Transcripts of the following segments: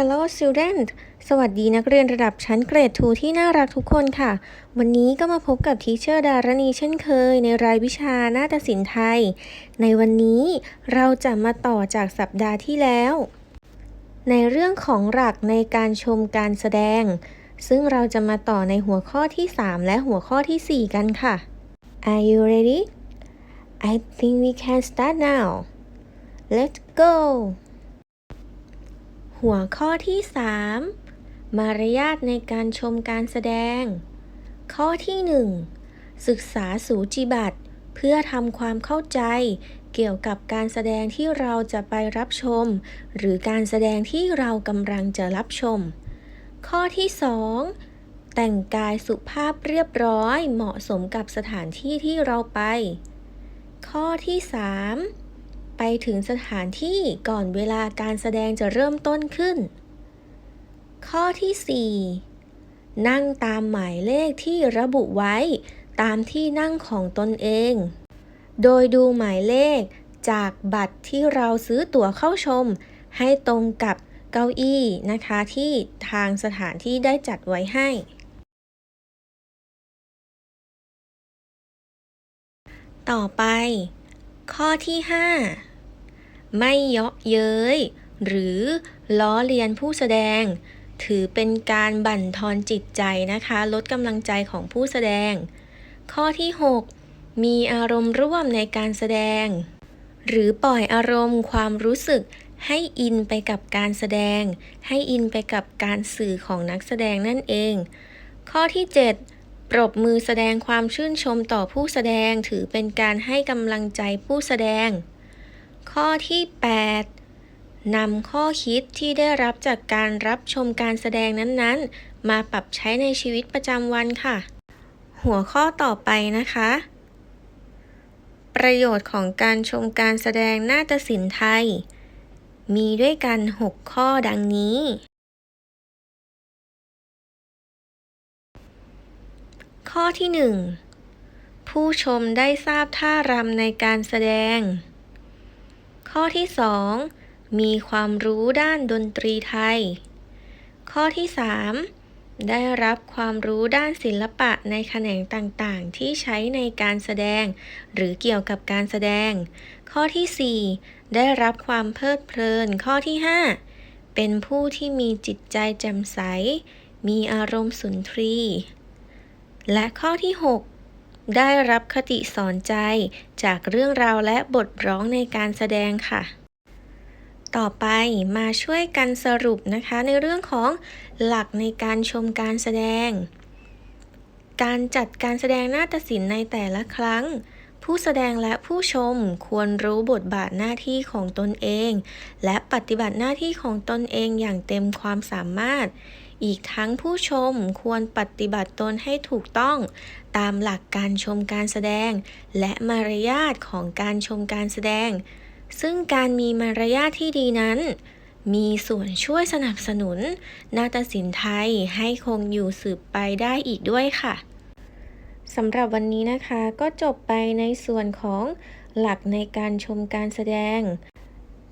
Hello student สวัสดีนักเรียนระดับชั้นเกรด2ที่น่ารักทุกคนค่ะ วันนี้ก็มาพบกับทีเชอร์ดารณีเช่นเคย ในรายวิชานาฏศิลป์ไทย ในวันนี้เราจะมาต่อจากสัปดาห์ที่แล้ว ในเรื่องของหลักในการชมการแสดง ซึ่งเราจะมาต่อในหัวข้อที่ 3 และหัวข้อที่ 4 กันค่ะ Are you ready? I think we can start now. Let's go. หัวข้อที่ 3 มารยาทในการชมการแสดง ข้อที่ 1 ศึกษาสูจิบัตรเพื่อทำความเข้าใจ เกี่ยวกับการแสดงที่เราจะไปรับชม หรือการแสดงที่เรากำลังจะรับชม ข้อที่ 2 แต่งกายสุภาพเรียบร้อยเหมาะสมกับสถานที่ที่เราไป ข้อที่ 3 ไปถึงสถานที่ก่อนเวลาการแสดงจะเริ่มต้นขึ้น ข้อที่ 4 นั่งตามหมายเลขที่ระบุไว้ ตามที่นั่งของตนเอง โดยดูหมายเลขจากบัตรที่เราซื้อตั๋วเข้าชม ให้ตรงกับเก้าอี้นะคะที่ทางสถานที่ได้จัดไว้ให้ ต่อไป ข้อที่ 5 ไม่เยาะเย้ย หรือล้อเลียนผู้แสดง ถือเป็นการบั่นทอนจิตใจนะคะ ลดกำลังใจของผู้แสดง ข้อที่ 6 มีอารมณ์ร่วมในการแสดง หรือปล่อยอารมณ์ความรู้สึกให้อินไปกับการแสดง ให้อินไปกับการสื่อของนักแสดงนั่นเอง ข้อที่ 7 ปรบมือแสดงความชื่นชมต่อผู้แสดงถือเป็นการให้กำลังใจผู้แสดง ข้อที่ 8 นำข้อคิดที่ได้รับจากการรับชมการแสดงนั้นๆ มาปรับใช้ในชีวิตประจำวันค่ะ หัวข้อต่อไปนะคะ ประโยชน์ของการชมการแสดงนาฏศิลป์ไทย มีด้วยกัน 6 ข้อดังนี้ ข้อที่ 1 ผู้ชมได้ทราบท่ารำในการแสดง ข้อที่ 2 มีความรู้ด้านดนตรีไทย ข้อที่ 3 ได้รับความรู้ด้านศิลปะในแขนงต่างๆ ที่ใช้ในการแสดง หรือเกี่ยวกับการแสดง ข้อที่ 4 ได้รับความเพลิดเพลิน ข้อที่ 5 เป็นผู้ที่มีจิตใจแจ่มใส มีอารมณ์สุนทรี และข้อที่ 6 ได้รับคติสอนใจจากเรื่องราวและบทร้องในการแสดงค่ะ ต่อไปมาช่วยกันสรุปนะคะในเรื่องของหลักในการชมการแสดง การจัดการแสดงนาฏศิลป์ในแต่ละครั้ง ผู้แสดงและผู้ชมควรรู้บทบาทหน้าที่ของตนเอง และปฏิบัติหน้าที่ของตนเองอย่างเต็มความสามารถ อีกทั้งผู้ชมควรปฏิบัติตนให้ถูกต้อง ตามหลักการชมการแสดง และมารยาทของการชมการแสดง ซึ่งการมีมารยาทที่ดีนั้น มีส่วนช่วยสนับสนุน นาฏศิลป์ไทยให้คงอยู่สืบไปได้อีกด้วยค่ะสำหรับวันนี้นะคะก็จบไปในส่วนของหลักในการชมการแสดง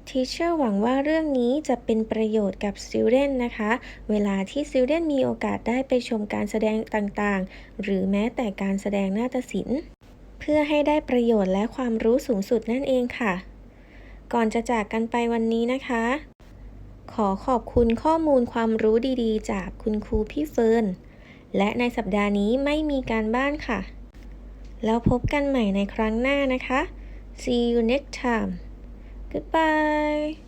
ทีเชอร์หวังว่าเรื่องนี้จะเป็นประโยชน์กับ student นะคะ เวลาที่ student มีโอกาสได้ไปชมการแสดงต่างๆ หรือแม้แต่การแสดงนาฏศิลป์ เพื่อให้ได้ประโยชน์และความรู้สูงสุดนั่นเองค่ะ ก่อนจะจากกันไปวันนี้นะคะ ขอขอบคุณข้อมูลความรู้ดีๆ จากคุณครูพี่เฟิร์น และในสัปดาห์นี้ไม่มีการบ้านค่ะ แล้วพบกันใหม่ในครั้งหน้านะคะ see you next time goodbye